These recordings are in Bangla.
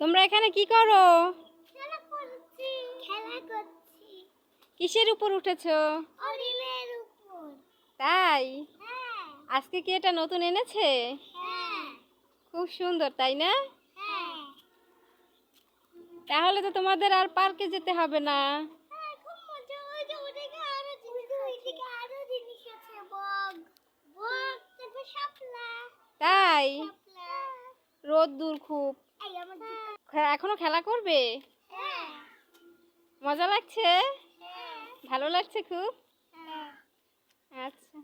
তোমরা এখানে কি করো? কিসের উপর উঠেছো? তাই? হ্যাঁ। আজকে কি এটা নতুন এনেছে? হ্যাঁ। খুব সুন্দর তাই না? হ্যাঁ। তাহলে তো তোমাদের আর পার্কে যেতে হবে না। তাই? রোদ দূর খুব। এখনও খেলা করবে? হ্যাঁ। মজা লাগছে? হ্যাঁ। ভালো লাগছে খুব? হ্যাঁ। আচ্ছা।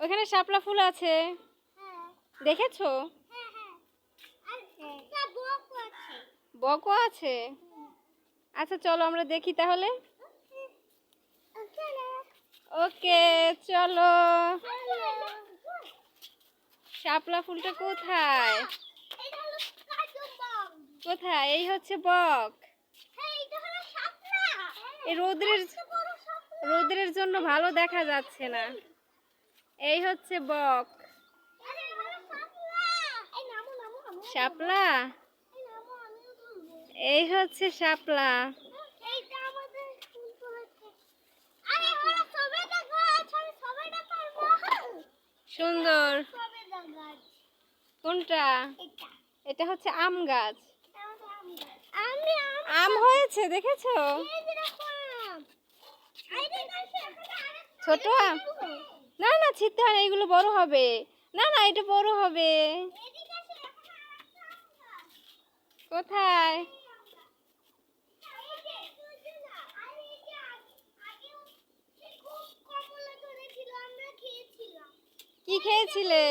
ওখানে শাপলা ফুল আছে? দেখেছ? বক আছে। বকও আছে? আচ্ছা চলো আমরা দেখি তাহলে। ওকে। চলো। শাপলা ফুলটা কোথায়? কোথায়? এই হচ্ছে বক। হ্যাঁ এই রোদ্রের রোদ্রের জন্য ভালো দেখা যাচ্ছে না। এই হচ্ছে বক। শাপলা এই হচ্ছে শাপলা সুন্দর। কোনটা? এটা হচ্ছে আম গাছ। আম হয়েছে দেখেছ? ছোট আম? না না ছিটতে হয় না, এইগুলো বড় হবে। না না এটা বড় হবে। কোথায়? এই যে সুজনা আর এই যে আগে- আগেও সে খুব কমলা ধরেছিল আমরা খেয়েছিলাম কি খেয়েছিলে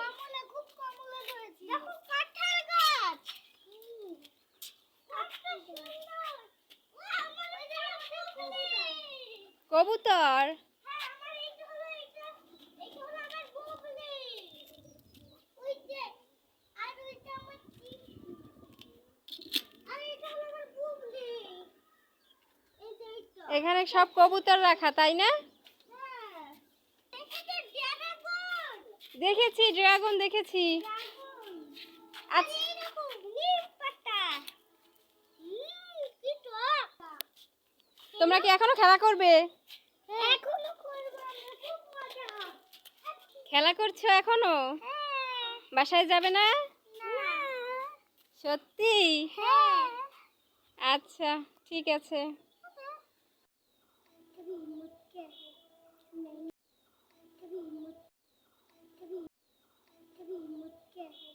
কমলা খুব কমলা ধরেছিল দেখো কাঁঠাল গাছ হুম কত সুন্দর ও আমার এটা ফুলে কবুতর হ্যাঁ আমার এইটা হলো এটা এইটা হলো আমার বুবলি ওই যে আর ওইটা আমার টিকলি আর এটা হলো আমার বুবলি এই যে এইটা এখানে সব কবুতর রাখা তাই না? দেখেছি ড্রাগন দেখেছি। আচ্ছা তোমরা কি এখনও খেলা করবে? খেলা করছ এখনও? বাসায় যাবে না? সত্যি? আচ্ছা ঠিক আছে।